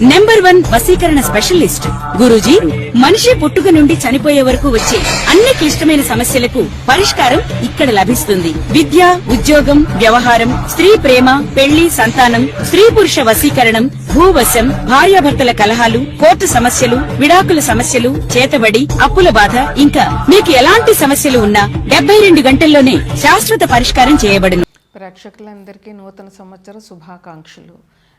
Number one వసీకరణ specialist. Guruji మనిషి పుట్టుక నుండి చనిపోయే వరకు వచ్చే అన్ని క్లిష్టమైన సమస్యలకు పరిష్కారం ఇక్కడ లభిస్తుంది. విద్య ఉద్యోగం వ్యవహారం స్త్రీ ప్రేమ పెళ్ళి సంతానం స్త్రీ పురుష వసీకరణం భూవశం భార్యాభర్తల కలహాలు కోర్టు సమస్యలు విడాకుల సమస్యలు చేతబడి అప్పుల బాధ ఇంకా మీకు ఎలాంటి సమస్యలు ఉన్నా డెబ్బై రెండు గంటల్లోనే శాశ్వత పరిష్కారం చేయబడును. ప్రేక్షకులందరికీ నూతన సంవత్సర శుభాకాంక్షలు.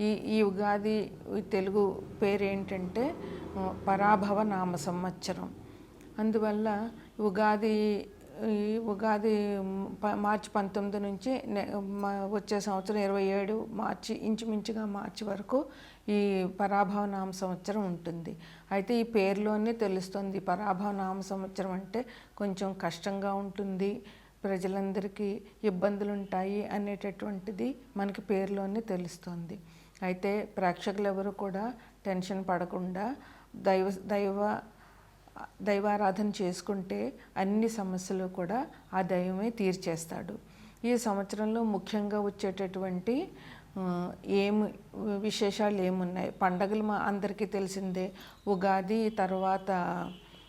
ఈ ఈ ఉగాది తెలుగు పేరు ఏంటంటే పరాభవ నామ సంవత్సరం. అందువల్ల ఉగాది ఉగాది ప- మార్చి పంతొమ్మిది నుంచి వచ్చే సంవత్సరం ఇరవై ఏడు మార్చి ఇంచుమించుగా మార్చి వరకు ఈ పరాభవ నామ సంవత్సరం ఉంటుంది. అయితే ఈ పేరులోనే తెలుస్తుంది పరాభవ నామ సంవత్సరం అంటే కొంచెం కష్టంగా ఉంటుంది ప్రజలందరికీ ఇబ్బందులు ఉంటాయి అనేటటువంటిది మనకి పేరులోనే తెలుస్తుంది. అయితే ప్రేక్షకులు ఎవరు కూడా టెన్షన్ పడకుండా దైవ దైవ దైవారాధన చేసుకుంటే అన్ని సమస్యలు కూడా ఆ దైవమే తీర్చేస్తాడు. ఈ సంవత్సరంలో ముఖ్యంగా వచ్చేటటువంటి ఏమి విశేషాలు ఏమున్నాయి పండగలు మా అందరికీ తెలిసిందే. ఉగాది తర్వాత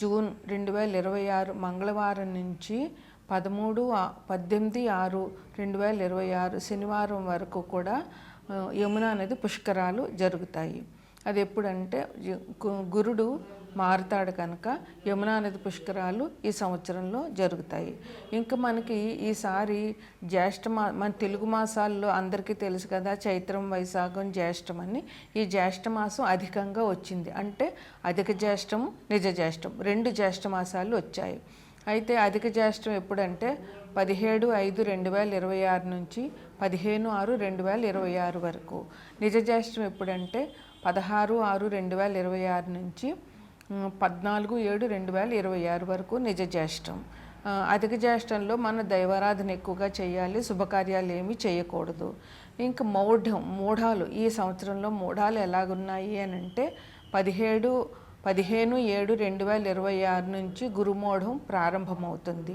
జూన్ రెండు వేల ఇరవై ఆరు మంగళవారం నుంచి పదమూడు పద్దెనిమిది ఆరు రెండు వేల ఇరవై ఆరు శనివారం వరకు కూడా యమున నది పుష్కరాలు జరుగుతాయి. అది ఎప్పుడంటే గురుడు మారుతాడు కనుక యమునా నది పుష్కరాలు ఈ సంవత్సరంలో జరుగుతాయి. ఇంకా మనకి ఈసారి జ్యేష్ఠ మా మన తెలుగు మాసాల్లో అందరికీ తెలుసు కదా చైత్రం వైశాఖం జ్యేష్ఠం అని. ఈ జ్యేష్ఠ మాసం అధికంగా వచ్చింది. అంటే అధిక జ్యేష్ఠం నిజ జ్యేష్ఠం రెండు జ్యేష్ఠ మాసాలు వచ్చాయి. అయితే అధిక జ్యేష్ఠం ఎప్పుడంటే పదిహేడు ఐదు రెండు వేల ఇరవై ఆరు నుంచి పదిహేను ఆరు రెండు వేల ఇరవై ఆరు వరకు. నిజ జ్యేష్ఠం ఎప్పుడంటే పదహారు ఆరు రెండు వేల ఇరవై ఆరు నుంచి పద్నాలుగు ఏడు రెండు వేల ఇరవై ఆరు వరకు నిజ జ్యేష్టం అధిక జ్యేష్టంలో మన దైవారాధన ఎక్కువగా చేయాలి శుభకార్యాలు ఏమీ చేయకూడదు. ఇంకా మౌఢం మూఢాలు ఈ సంవత్సరంలో మూఢాలు ఎలాగున్నాయి అని అంటే పదిహేడు పదిహేను ఏడు రెండు వేల ఇరవై ఆరు నుంచి గురుమూఢం ప్రారంభమవుతుంది.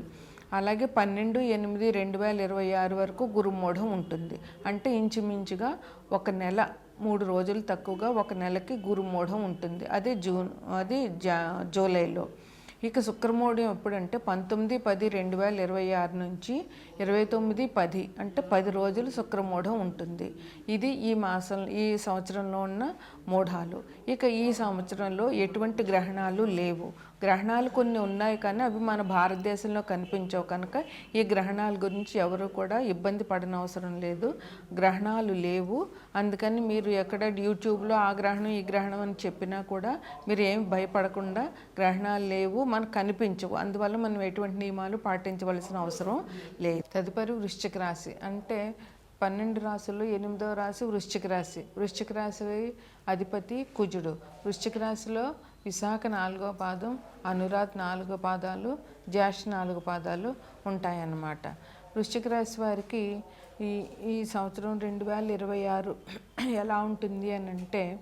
అలాగే పన్నెండు ఎనిమిది రెండు వేల ఇరవై ఆరు వరకు గురుమూఢం ఉంటుంది. అంటే ఇంచుమించుగా ఒక నెల మూడు రోజులు తక్కువగా ఒక నెలకి గురుమూఢం ఉంటుంది. అది జూన్ అది జా జూలైలో. ఇక శుక్రమూఢం ఎప్పుడంటే పంతొమ్మిది పది రెండు వేల ఇరవై ఆరు నుంచి ఇరవై తొమ్మిది పది అంటే పది రోజులు శుక్రమూఢం ఉంటుంది. ఇది ఈ మాసం ఈ సంవత్సరంలో ఉన్న మూఢాలు. ఇక ఈ సంవత్సరంలో ఎటువంటి గ్రహణాలు లేవు. గ్రహణాలు కొన్ని ఉన్నాయి కానీ అవి మన భారతదేశంలో కనిపించవు కనుక ఈ గ్రహణాల గురించి ఎవరు కూడా ఇబ్బంది పడనవసరం లేదు. గ్రహణాలు లేవు. అందుకని మీరు ఎక్కడ యూట్యూబ్లో ఆ గ్రహణం ఈ గ్రహణం అని చెప్పినా కూడా మీరు ఏం భయపడకుండా గ్రహణాలు లేవు మనకు కనిపించవు. అందువల్ల మనం ఎటువంటి నియమాలు పాటించవలసిన అవసరం లేదు. తదుపరి వృశ్చిక రాశి. అంటే పన్నెండు రాశుల్లో ఎనిమిదవ రాశి వృశ్చిక రాశి. వృశ్చిక రాశి అధిపతి కుజుడు. వృశ్చిక రాశిలో విశాఖ నాలుగో పాదం అనురాధ్ నాలుగో పాదాలు జాష్ నాలుగు పాదాలు ఉంటాయన్నమాట. వృశ్చిక రాశి వారికి ఈ ఈ సంవత్సరం రెండు వేల ఇరవై ఆరు ఎలా ఉంటుంది అని అంటే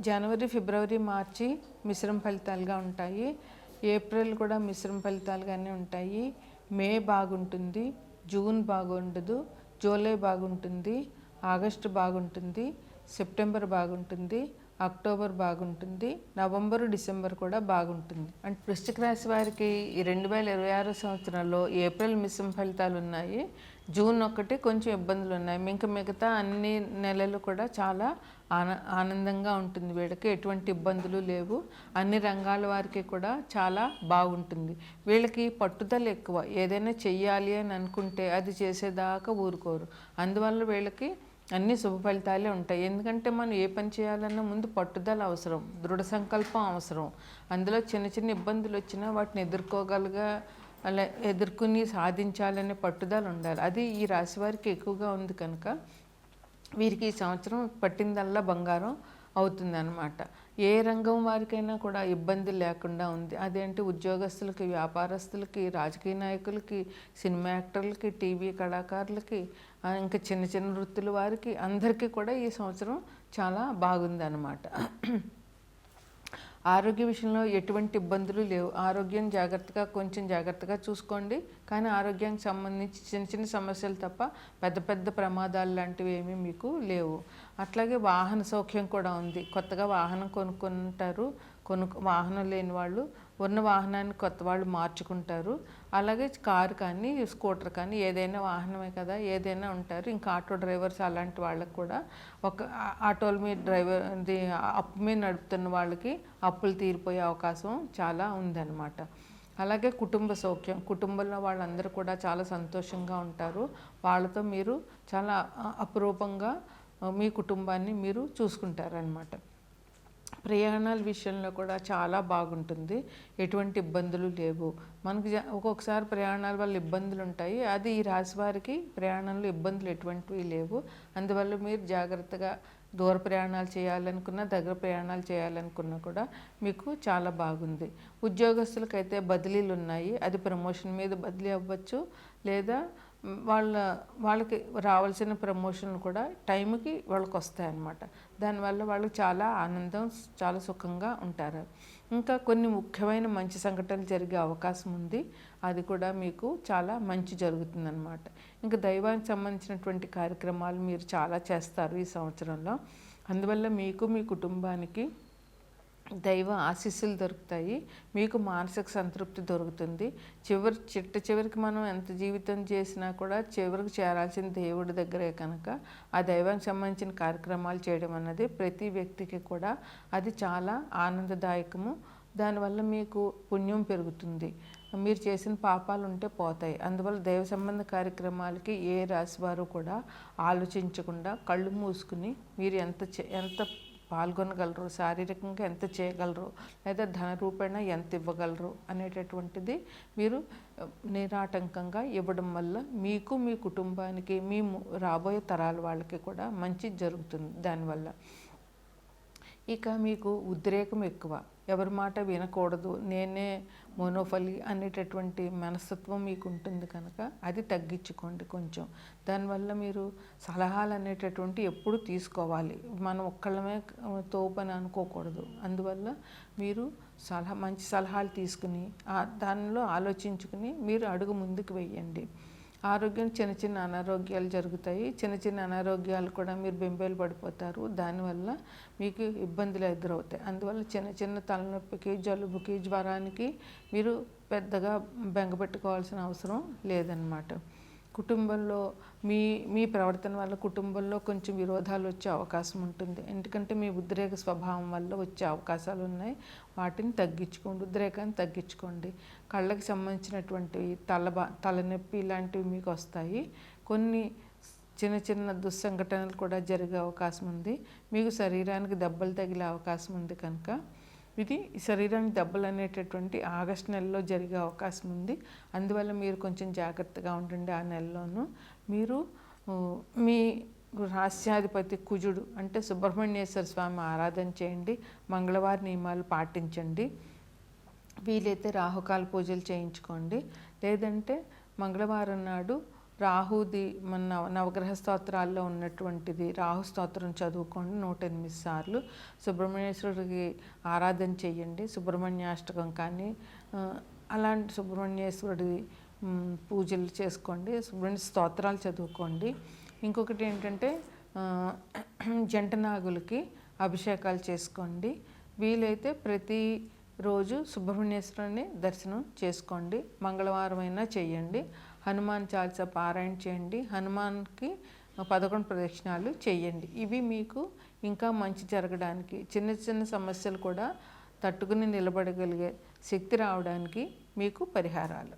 జనవరి ఫిబ్రవరి మార్చి మిశ్రమ ఫలితాలుగా ఉంటాయి. ఏప్రిల్ కూడా మిశ్రమ ఫలితాలుగానే ఉంటాయి. మే బాగుంటుంది జూన్ బాగుండదు జూలై బాగుంటుంది ఆగస్టు బాగుంటుంది సెప్టెంబర్ బాగుంటుంది అక్టోబర్ బాగుంటుంది నవంబరు డిసెంబర్ కూడా బాగుంటుంది. అంటే వృశ్చిక రాశి వారికి ఈ రెండు వేల ఇరవై ఆరో సంవత్సరంలో ఏప్రిల్ మిశ్రమ ఫలితాలు ఉన్నాయి జూన్ ఒకటి కొంచెం ఇబ్బందులు ఉన్నాయి. ఇంకా మిగతా అన్ని నెలలు కూడా చాలా ఆన ఆనందంగా ఉంటుంది వీళ్ళకి. ఎటువంటి ఇబ్బందులు లేవు. అన్ని రంగాల వారికి కూడా చాలా బాగుంటుంది. వీళ్ళకి పట్టుదల ఎక్కువ. ఏదైనా చెయ్యాలి అని అనుకుంటే అది చేసేదాకా ఊరుకోరు. అందువల్ల వీళ్ళకి అన్ని శుభ ఫలితాలే ఉంటాయి. ఎందుకంటే మనం ఏ పని చేయాలన్నా ముందు పట్టుదల అవసరం దృఢ సంకల్పం అవసరం. అందులో చిన్న చిన్న ఇబ్బందులు వచ్చినా వాటిని ఎదుర్కోగలగా అలా ఎదుర్కొని సాధించాలనే పట్టుదల ఉండాలి. అది ఈ రాశి వారికి ఎక్కువగా ఉంది కనుక వీరికి ఈ సంవత్సరం పట్టిందల్లా బంగారం అవుతుంది అనమాట ఏ రంగం వారికైనా కూడా ఇబ్బంది లేకుండా ఉంది. అదేంటి? ఉద్యోగస్తులకి వ్యాపారస్తులకి రాజకీయ నాయకులకి సినిమా యాక్టర్లకి టీవీ కళాకారులకి ఇంకా చిన్న చిన్న వృత్తుల వారికి అందరికీ కూడా ఈ సంవత్సరం చాలా బాగుంది అనమాట ఆరోగ్య విషయంలో ఎటువంటి ఇబ్బందులు లేవు. ఆరోగ్యం జాగ్రత్తగా కొంచెం జాగ్రత్తగా చూసుకోండి. కానీ ఆరోగ్యానికి సంబంధించి చిన్న చిన్న సమస్యలు తప్ప పెద్ద పెద్ద ప్రమాదాలు లాంటివి ఏమీ మీకు లేవు. అట్లాగే వాహన సౌఖ్యం కూడా ఉంది. కొత్తగా వాహనం కొనుక్కుంటారు. కొను వాహనం లేని వాళ్ళు ఉన్న వాహనాన్ని కొత్త వాళ్ళు మార్చుకుంటారు. అలాగే కారు కానీ స్కూటర్ కానీ ఏదైనా వాహనమే కదా ఏదైనా ఉంటారు. ఇంకా ఆటో డ్రైవర్స్ అలాంటి వాళ్ళకి కూడా ఒక ఆటోల మీద డ్రైవర్ అప్పు మీద నడుపుతున్న వాళ్ళకి అప్పులు తీరిపోయే అవకాశం చాలా ఉందన్నమాట. అలాగే కుటుంబ సౌఖ్యం కుటుంబంలో వాళ్ళందరూ కూడా చాలా సంతోషంగా ఉంటారు. వాళ్ళతో మీరు చాలా అపురూపంగా మీ కుటుంబాన్ని మీరు చూసుకుంటారనమాట ప్రయాణాల విషయంలో కూడా చాలా బాగుంటుంది. ఎటువంటి ఇబ్బందులు లేవు. మనకు ఒక్కొక్కసారి ప్రయాణాల వల్ల ఇబ్బందులు ఉంటాయి. అది ఈ రాశి వారికి ప్రయాణంలో ఇబ్బందులు ఎటువంటివి లేవు. అందువల్ల మీరు జాగ్రత్తగా దూర ప్రయాణాలు చేయాలనుకున్నా దగ్గర ప్రయాణాలు చేయాలనుకున్నా కూడా మీకు చాలా బాగుంది. ఉద్యోగస్తులకైతే బదిలీలు ఉన్నాయి. అది ప్రమోషన్ మీద బదిలీ అవ్వచ్చు. లేదా వాళ్ళ వాళ్ళకి రావాల్సిన ప్రమోషన్లు కూడా టైంకి వాళ్ళకి వస్తాయన్నమాట దానివల్ల వాళ్ళు చాలా ఆనందం చాలా సుఖంగా ఉంటారు. ఇంకా కొన్ని ముఖ్యమైన మంచి సంఘటనలు జరిగే అవకాశం ఉంది. అది కూడా మీకు చాలా మంచి జరుగుతుందన్నమాట. ఇంకా దైవానికి సంబంధించినటువంటి కార్యక్రమాలు మీరు చాలా చేస్తారు ఈ సంవత్సరంలో. అందువల్ల మీకు మీ కుటుంబానికి దైవ ఆశీస్సులు దొరుకుతాయి. మీకు మానసిక సంతృప్తి దొరుకుతుంది. చివరి చిట్ట చివరికి మనం ఎంత జీవితం చేసినా కూడా చివరికి చేరాల్సిన దేవుడి దగ్గరే కనుక ఆ దైవానికి సంబంధించిన కార్యక్రమాలు చేయడం అన్నది ప్రతి వ్యక్తికి కూడా అది చాలా ఆనందదాయకము. దానివల్ల మీకు పుణ్యం పెరుగుతుంది. మీరు చేసిన పాపాలు ఉంటే పోతాయి. అందువల్ల దైవ సంబంధ కార్యక్రమాలకి ఏ రాశి వారు కూడా ఆలోచించకుండా కళ్ళు మూసుకుని మీరు ఎంత చే- ఎంత పాల్గొనగలరు శారీరకంగా ఎంత చేయగలరు లేదా ధన రూపేణ ఎంత ఇవ్వగలరు అనేటటువంటిది మీరు నిరాటంకంగా ఇవ్వడం వల్ల మీకు మీ కుటుంబానికి మీ రాబోయే తరాల వాళ్ళకి కూడా మంచి జరుగుతుంది దానివల్ల. ఇక మీకు ఉద్రేకం ఎక్కువ. ఎవరి మాట వినకూడదు. నేనే మోనోఫలి అనేటటువంటి మనస్తత్వం మీకు ఉంటుంది కనుక అది తగ్గించుకోండి కొంచెం. దానివల్ల మీరు సలహాలు అనేటటువంటి ఎప్పుడు తీసుకోవాలి. మనం ఒక్కళ్ళమే తోపని అనుకోకూడదు. అందువల్ల మీరు సలహా మంచి సలహాలు తీసుకుని దానిలో ఆలోచించుకుని మీరు అడుగు ముందుకు వెయ్యండి ఆరోగ్యం చిన్న చిన్న అనారోగ్యాలు జరుగుతాయి. చిన్న చిన్న అనారోగ్యాలు కూడా మీరు బెంబేలు పడిపోతారు. దానివల్ల మీకు ఇబ్బందులు ఎదురవుతాయి. అందువల్ల చిన్న చిన్న తలనొప్పికి జలుబుకి జ్వరానికి మీరు పెద్దగా బెంగపెట్టుకోవాల్సిన అవసరం లేదన్నమాట. కుటుంబంలో మీ మీ ప్రవర్తన వల్ల కుటుంబంలో కొంచెం విరోధాలు వచ్చే అవకాశం ఉంటుంది. ఎందుకంటే మీ ఉద్రేక స్వభావం వల్ల వచ్చే అవకాశాలు ఉన్నాయి. వాటిని తగ్గించుకోండి ఉద్రేకాన్ని తగ్గించుకోండి. కళ్ళకి సంబంధించినటువంటి తల తలనొప్పి ఇలాంటివి మీకు వస్తాయి. కొన్ని చిన్న చిన్న దుస్సంఘటనలు కూడా జరిగే అవకాశం ఉంది. మీకు శరీరానికి దెబ్బలు తగిలే అవకాశం ఉంది కనుక ఇది శరీరానికి దెబ్బలు అనేటటువంటి ఆగస్ట్ నెలలో జరిగే అవకాశం ఉంది. అందువల్ల మీరు కొంచెం జాగ్రత్తగా ఉండండి ఆ నెలలోనూ. మీరు మీ రాస్యాధిపతి కుజుడు అంటే సుబ్రహ్మణ్యేశ్వర స్వామి ఆరాధన చేయండి మంగళవారం నియమాలు పాటించండి. వీలైతే రాహుకాల పూజలు చేయించుకోండి. లేదంటే మంగళవారం నాడు రాహుది మన నవ నవగ్రహ స్తోత్రాల్లో ఉన్నటువంటిది రాహు స్తోత్రం చదువుకోండి నూట ఎనిమిది సార్లు. సుబ్రహ్మణ్యేశ్వరుడికి ఆరాధన చేయండి సుబ్రహ్మణ్యాష్టకం కానీ అలాంటి సుబ్రహ్మణ్యేశ్వరుడి పూజలు చేసుకోండి. సుబ్రహ్మణ్య స్తోత్రాలు చదువుకోండి. ఇంకొకటి ఏంటంటే జంట నాగులకి అభిషేకాలు చేసుకోండి. వీలైతే ప్రతి రోజు సుబ్రహ్మణ్యేశ్వరుని దర్శనం చేసుకోండి. మంగళవారం అయినా చేయండి. హనుమాన్ చాలీసా పారాయణ చేయండి. హనుమాన్కి పదకొండు ప్రదక్షిణాలు చేయండి. ఇవి మీకు ఇంకా మంచి జరగడానికి చిన్న చిన్న సమస్యలు కూడా తట్టుకుని నిలబడగలిగే శక్తి రావడానికి మీకు పరిహారాలు.